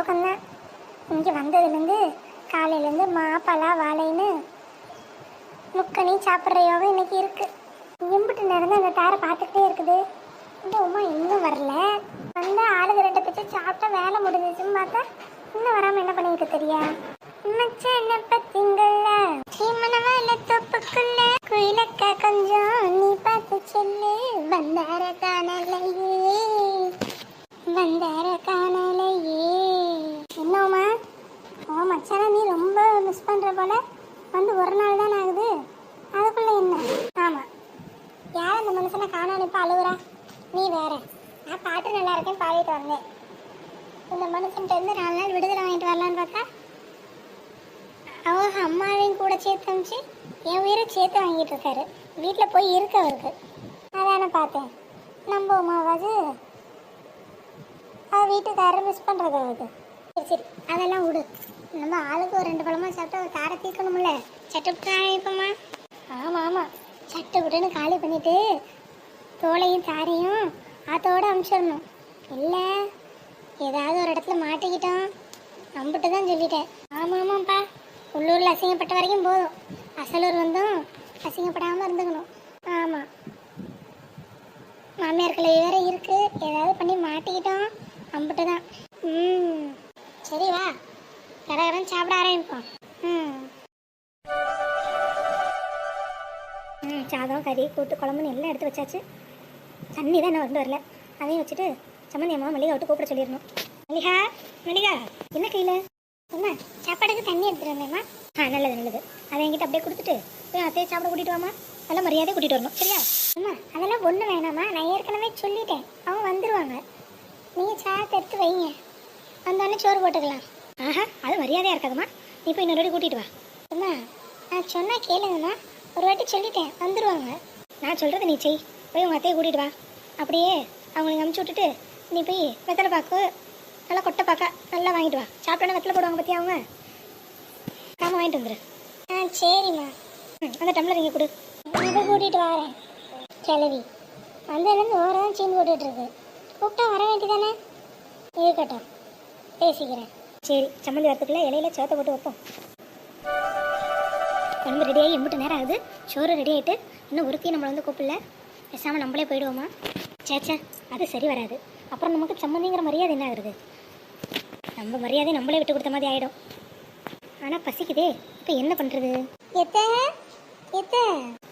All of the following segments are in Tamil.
யோகம்தான் இங்கே வந்ததுலேருந்து காலையிலேருந்து மாப்பழா வாழைன்னு முக்கனி சாப்பிட்ற யோகம் இன்னைக்கு இருக்கு. எம்பிட்டு நேரம் அந்த தாரை பார்த்துக்கிட்டே இருக்குது. இந்த உமா இன்னும் வரல. வந்து ஆளுக்கு ரெண்டு பிச்சை சாப்பிட்டா வேலை முடிஞ்சிச்சுன்னு பார்த்தா இன்னும் வராமல் என்ன பண்ணிட்டு தெரியா? மச்சான் பத்திங்கள்ல? சீமனவால தொப்புக்குள்ள குயிலக்கா கொஞ்சம் நீ பார்த்து சொல்லு. வந்தாரதா காணலையே வந்தார காணலையே என்னம்மா ஓ மச்சான நீ ரொம்ப மிஸ் பண்ற போல வந்து ஒரு நாள் தான் ஆகுது அதுக்குள்ள என்ன ஆமா யார் அந்த மனுஷனை காணாம இப்ப அழுகுறா நீ வேற நான் பாட்டு நல்லா பாடிட்டு வந்தேன். இந்த மனுஷன்ட்ட இருந்து நாலு நாள் விடுதலை வாங்கிட்டு வரலான்னு பார்த்தா அவங்க அம்மாவையும் கூட சேர்த்து அமிச்சு என் உயிரை சேர்த்து வாங்கிட்டு இருக்காரு. வீட்டில் போய் இருக்க அவருக்கு. அதானே பார்த்தேன். நம்ம அம்மாவாது அவ வீட்டுக்காரர் மிஸ் பண்ணுறது அவருக்கு சரி சரி அதெல்லாம் விடு. நம்ம ஆளுக்கு ஒரு ரெண்டு பழமாக சாப்பிட்டா ஒரு காரை தீர்க்கணும்ல. சட்டுப்புட்டு அழைப்போமா ஆமாம் ஆமாம் சட்டுப்புட்டுன்னு காலி பண்ணிட்டு தோலையும் தாரையும் ஆத்தோட அனுப்பிச்சிடணும் இல்லை ஏதாவது ஒரு இடத்துல மாட்டிக்கிட்டோம். நம்பிட்டு தான் சொல்லிட்டேன். ஆமாம் ஆமாம்ப்பா. உள்ளூரில் அசிங்கப்பட்ட வரைக்கும் போதும். அசலூர் வந்தும் அசிங்கப்படாமல் இருந்துக்கணும். ஆமாம் மாமியார் கிளவி வேற இருக்கு. ஏதாவது பண்ணி மாட்டிக்கிட்டோம். அம்பிட்டு தான். ம். சரி வா. கடகடன் சாப்பிட ஆரம்பிப்போம். ம். ம் சாதம் கறி கூட்டு குழம்புன்னு எல்லாம் எடுத்து வச்சாச்சு. தண்ணி தான் நான் வந்து வரல. அதையும் வச்சுட்டு சம்மந்தி அம்மா மல்லிகா விட்டு கூப்பிட சொல்லிடணும். மல்லிகா மல்லிகா என்ன கையில்? அம்மா சாப்பாடுக்கு தண்ணி எடுத்துட்டு வந்தேம்மா ஆ நல்லது நல்லது. அதை என்கிட்ட அப்படியே கொடுத்துட்டு போய் அத்தையை சாப்பிட கூட்டிட்டு வாமா நல்ல மரியாதை கூட்டிட்டு வரணும். சரியா? அம்மா அதெல்லாம் ஒன்றும் வேணாம்மா. நான் ஏற்கனவே சொல்லிட்டேன். அவங்க வந்துருவாங்க. நீங்கள் சாதத்தை எடுத்து வைங்க. வந்தோடனே சோறு போட்டுக்கலாம். ஆஹா அது மரியாதையாக இருக்காதும்மா. நீ போய் இன்னொரு கூட்டிட்டு வா. அம்மா நான் சொன்னால் கேளுங்கம்மா. ஒரு வாட்டி சொல்லிட்டேன் வந்துடுவாங்க நான் சொல்கிறத நீ செய். போய் உங்கள் அத்தையை கூட்டிட்டு வா. அப்படியே அவங்களுக்கு அமுச்சு விட்டுட்டு நீ போய் வெத்தலை பாக்கு. நல்லா கொட்டை பாக்கா. நல்லா வாங்கிட்டு வா. சாப்பிட்டோன்னே வெத்தலை போடுவாங்க பற்றி அவங்க? காம வாங்கிட்டு வந்துரு. ஆ சரிம்மா. ம் அந்த டம்ளர் இங்கே கொடு. இதை கூட்டிகிட்டு வரேன். கிளவி வந்ததுலேருந்து ஓரம் சீன் போட்டுட்டு இருக்கு கூப்பிட்டா வர வேண்டியதானே? இருக்கட்டும். பேசிக்கிறேன். சரி சம்மந்தி வரத்துக்குள்ள இலையில சோத்தை போட்டு வைப்போம். குழம்பு ரெடியாகி எம்பிட்டு நேரம் ஆகுது. சோறு ரெடி ஆகிட்டு இன்னும் ஒருத்தையும் நம்மளை வந்து கூப்பிடல. பேசாமல் நம்மளே போயிடுவோமா? சேச்சா அது சரி வராது. அப்புறம் நமக்கு சம்மந்திங்கிற மரியாதை என்ன ஆகுறது? நம்ம மரியாதை நம்மளே விட்டு கொடுத்த மாதிரி ஆகிடும் ஆனால் பசிக்குதே. இப்போ என்ன பண்ணுறது எத்த? எத்த?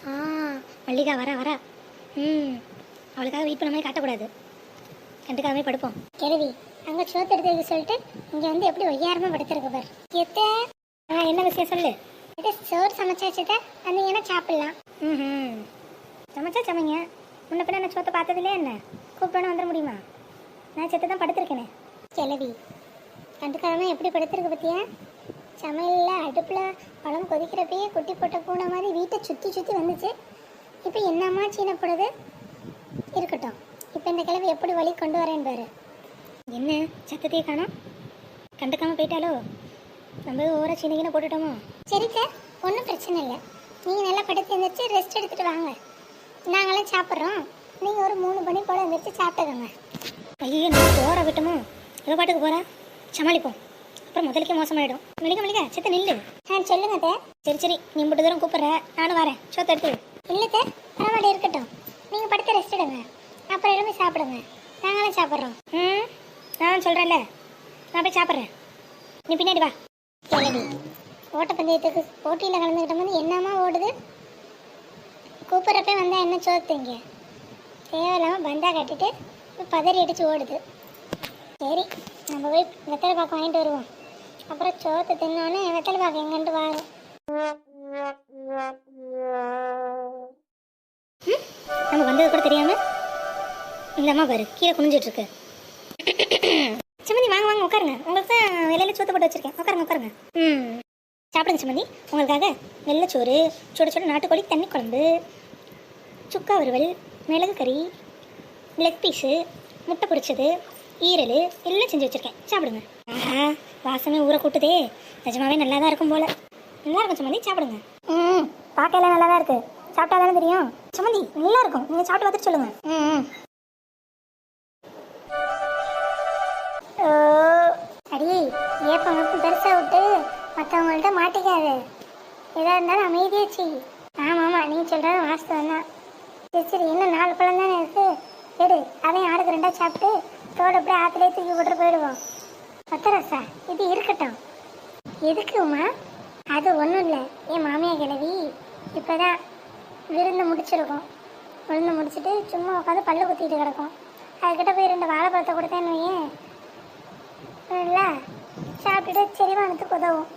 ஆ மல்லிகா வரா வரா. ம் அவளுக்காக வெயிட் பண்ண மாதிரி காட்டக்கூடாது. கண்டுக்காமே படுப்போம். கிழவி அங்கே சோத்து எடுத்து சொல்லிட்டு இங்கே வந்து எப்படி ஒய்யாரமாக படுத்துருக்கு பார். எத்த? ஆ என்ன விஷயம் சொல்லு. இது சோறு சமைச்சாச்சுத வந்தீங்கன்னா சாப்பிடலாம். ம் சமைச்சா சமைங்க. முன்ன பின்ன நான் சோத்தை பார்த்ததில்லையே என்ன? கூப்பிட்டோன்னு வந்துட முடியுமா? நான் செத்து தான் படுத்திருக்கேனே. கிளவி கண்டுக்காம எப்படி படுத்திருக்க பத்தியா? சமையலில் அடுப்பில் பழம் கொதிக்கிறப்பயே குட்டி போட்ட பூனை மாதிரி வீட்டை சுற்றி சுற்றி வந்துச்சு. இப்போ என்னம்மா சீனப்படுது இருக்கட்டும். இப்போ இந்த கிழவி எப்படி வழி கொண்டு வரேன் பாரு. என்ன சத்தத்தையே காணும் கண்டுக்காமல் போயிட்டாலோ நம்ம ஓர சீனிக்கின போட்டுட்டோமோ? சரி சார் ஒன்றும் பிரச்சனை இல்லை. நீங்கள் நல்லா படுத்து எழுந்திரிச்சு ரெஸ்ட் எடுத்துகிட்டு வாங்க. நாங்களாம் சாப்பிட்றோம். நீங்கள் ஒரு மூணு மணி போல் எழுந்திரிச்சு சாப்பிட்டுக்கோங்க. ஐயோ நம்ம போகிற விட்டமோ? எவ்வளோ பாட்டுக்கு போகிறா சமாளிப்போம். அப்புறம் முதலுக்கே மோசமாயிடும். மளிகை மளிகை சித்த நில்லு. ஆ சொல்லுங்க தே சரி சரி நீ மட்டும் தூரம் கூப்பிட்ற. நானும் வரேன். சோத்த எடுத்து இல்லை தே பரவாயில்ல இருக்கட்டும். நீங்கள் படுத்து ரெஸ்ட் எடுங்க. அப்புறம் எல்லாமே சாப்பிடுங்க. நாங்களும் சாப்பிட்றோம். ம்? நான் சொல்கிறேன்ல நான் போய் சாப்பிட்றேன். நீ பின்னாடி வா. கிளவி ஓட்டப்பந்தயத்துக்கு போட்டியில் கலந்துக்கிட்ட போது என்னம்மா ஓடுது? கூப்பிட்றப்ப வந்தால் என்ன சோத்துங்க? தேவையில்லாமல் பந்தா கட்டிட்டு பதறி அடித்து ஓடுது. சரி நம்ம போய் வெத்தலை பாக்கு வாங்கிட்டு வருவோம். அப்புறம் சோத்தை தின்னோன்னே வெத்தலை பாக்கு எங்கன்ட்டு வாரும் நம்ம வந்தது கூட தெரியாம இந்த அம்மா பாரு கீழே குனிஞ்சிட்டு இருக்கு சம்மந்தி வாங்க வாங்க உட்காருங்க. உங்களுக்கு தான் வெளியில சோத்து போட்டு வச்சிருக்கேன். உட்காருங்க உட்காருங்க. ம். சாப்பிடுங்க சம்மந்தி உங்களுக்காக வெள்ளைச்சோறு சுட சுட நாட்டுக்கோழி தண்ணி குழம்பு சுக்கா வறுவல் மிளகு கறி லெக் பீஸு முட்டை பொரிச்சது ஈரல் எல்லாம் செஞ்சு வச்சிருக்கேன். சாப்பிடுங்க. ஆஹா வாசமே ஊற கூட்டுதே. நிஜமாவே நல்லா தான் இருக்கும் போல. நல்லா இருக்கும் சம்மந்தி சாப்பிடுங்க. ம் பார்க்கலாம் நல்லா தான் இருக்குது சாப்பிட்டா தானே தெரியும்? சம்மந்தி நல்லா இருக்கும். நீங்கள் சாப்பிட்டு பார்த்துட்டு சொல்லுங்க. ம் ஓ அடி ஏப்பம் மட்டும் பெருசாக விட்டு மற்றவங்கள்ட்ட மாட்டிக்காது. எதாக இருந்தாலும் அமைதியாச்சு. ஆமாம் ஆமாம் நீ சொல்கிறது வாஸ்தவம் தான் சரி சரி இன்னும் நாலு பழம் தானே இருக்கு? எடு அதையும் ஆளுக்கு ரெண்டா சாப்பிட்டு தோடு அப்படியே ஆற்றுலேயே தூக்கி விட்டு போயிடுவோம் பத்தரசா இது இருக்கட்டும். எதுக்குமா அது ஒன்றும் இல்லை. என் மாமியா கிழவி இப்போ தான் விருந்து முடிச்சிருக்கோம். விருந்து முடிச்சுட்டு சும்மா உட்காந்து பல்லு குத்திட்டு கிடக்கும். அதுக்கிட்ட போய் ரெண்டு வாழைப்பழத்தை கொடுத்தேன்னு வையேன். இல்லை சாப்பிட்டுட்டு செரிமானத்துக்கு உதவும்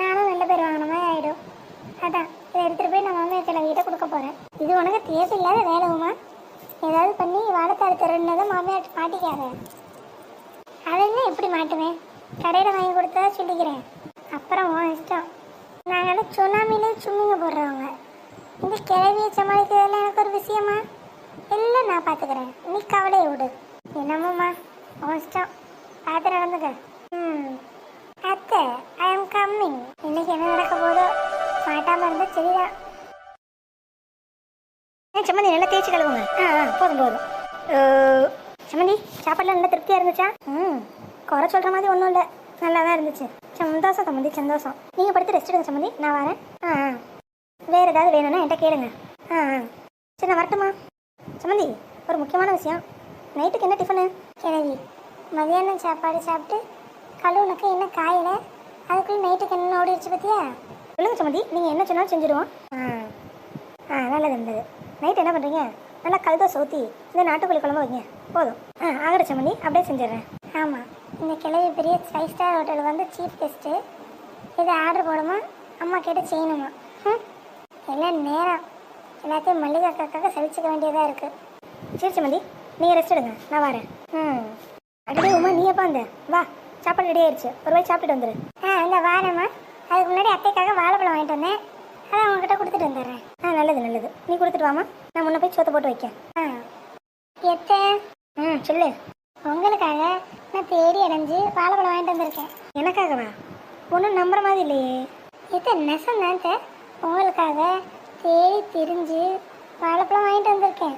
நானும் ரெண்டு பேர் வாங்கின மாதிரி ஆகிடும் அதான் இதை எடுத்துகிட்டு போய் நான் மாமியார் கிழவிகிட்ட கொடுக்க போகிறேன் இது உனக்கு தேவையில்லாத வேலைவுமா ஏதாவது பண்ணி வாழைத்தாள் தான் மாமியார் மாட்டிக்காத. அதெல்லாம் எப்படி மாட்டுவேன் கடையில் வாங்கி கொடுத்தா சொல்லிக்கிறேன் அப்புறம் உன் இஷ்டம். நாங்கள் சுனாமிலே சும்மிங்க போடுறவங்க. இந்த கிழவியை சமாளிக்கிறதுல எனக்கு ஒரு விஷயமா? எல்லாம் நான் பார்த்துக்கிறேன். நீ கவலையை விடு. என்னமோம்மா உன் இஷ்டம். பார்த்து நடந்துக்க. ம். அத்தை ஐ எம் கம்மிங் இன்னைக்கு என்ன ஏன் சம்மந்தி நல்லா தேய்ச்சி கழுவுங்க. ஆ ஆ போதும் போதும். சம்மந்தி சாப்பாடுலாம் நல்லா திருப்தியாக இருந்துச்சா? ம் குறை சொல்கிற மாதிரி ஒன்றும் இல்லை. நல்லா தான் இருந்துச்சு. சந்தோஷம் சம்மந்தி சந்தோஷம். நீங்கள் படுத்து ரெஸ்ட் எடுங்க சம்மந்தி. நான் வரேன். ஆ ஆ. வேறு ஏதாவது வேணும்னா என்கிட்ட கேளுங்க. ஆ ஆ. சரி நான் வரட்டுமா? சம்மந்தி ஒரு முக்கியமான விஷயம். நைட்டுக்கு என்ன டிஃபனு கிழவி. மதியானம் சாப்பாடு சாப்பிட்டு கழுவுனுக்கு என்ன காயலை? அதுக்குள்ளே நைட்டுக்கு என்ன ஓடிடுச்சு பார்த்தியா சொல்லுங்க சம்மந்தி. நீங்கள் என்ன சொன்னாலும் செஞ்சுருவோம் ஆ ஆ நல்லது நல்லது. நைட் என்ன பண்ணுறீங்க நல்லா கழுத ஊற்றி இந்த நாட்டுக்கோழி குழம்பு வைங்க. போதும். ஆ ஆகட சம்மந்தி அப்படியே செஞ்சிடுறேன். ஆமாம் இந்த கிளைய பெரிய ஃபைவ் ஸ்டார் ஹோட்டல் வந்து சீஃப் கெஸ்ட்டு இது ஆர்டர் போடுமா? அம்மா கேட்டு செய்யணுமா? ம்? எல்லாம் நேரம். எல்லாத்தையும் மல்லிகை அக்காக்காக சலிச்சுக்க வேண்டியதாக இருக்குது சரி சமந்தி நீங்கள் ரெஸ்ட் எடுங்க. நான் வரேன். ம். அடியே உமா நீ எப்போ வந்த? வா சாப்பாடு ரெடி ஆயிடுச்சு. ஒரு வாய் சாப்பிட்டு வந்துடு ஆ இந்த வாரேம்மா. அதுக்கு முன்னாடி அத்தைக்காக வாழைப்பழம் வாங்கிட்டு வந்தேன். அதான் உங்ககிட்ட கொடுத்துட்டு வந்துடுறேன். ஆ நல்லது நல்லது. நீ கொடுத்துட்டு வாமா நான் முன்ன போய் சோத்தை போட்டு வைக்க ஆ. எத்த ம் சொல்லு. உங்களுக்காக நான் தேடி அடைஞ்சு வாழைப்பழம் வாங்கிட்டு வந்திருக்கேன். எனக்காகவா? ஒன்றும் நம்புற மாதிரி இல்லையே. எத்த நெசம் தான் உங்களுக்காக தேடி திரிஞ்சு வாழைப்பழம் வாங்கிட்டு வந்திருக்கேன்.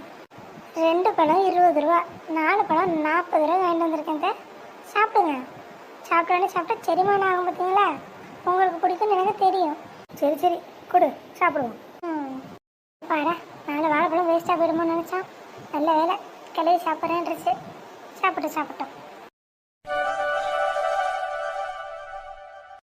ரெண்டு பழம் இருபது ரூபா. நாலு பழம் நாற்பது ரூபா வாங்கிட்டு வந்திருக்கேன் தே. சாப்பிடுங்க. சாப்பிட்டோன்னே சாப்பிட்டா செரிமானம் ஆகும் பார்த்தீங்களா உங்களுக்கு பிடிக்கும்னு எனக்கு தெரியும். சரி சரி. கொடு சாப்பிடுவோம். பாரு பாடா நாலு வாழைப்பழம் வேஸ்ட்டாக போயிடுமோன்னு நினச்சான். நல்ல வேலை கிளவி சாப்பிட்றேன்ருச்சு சாப்பிட்டு சாப்பிட்டோம்.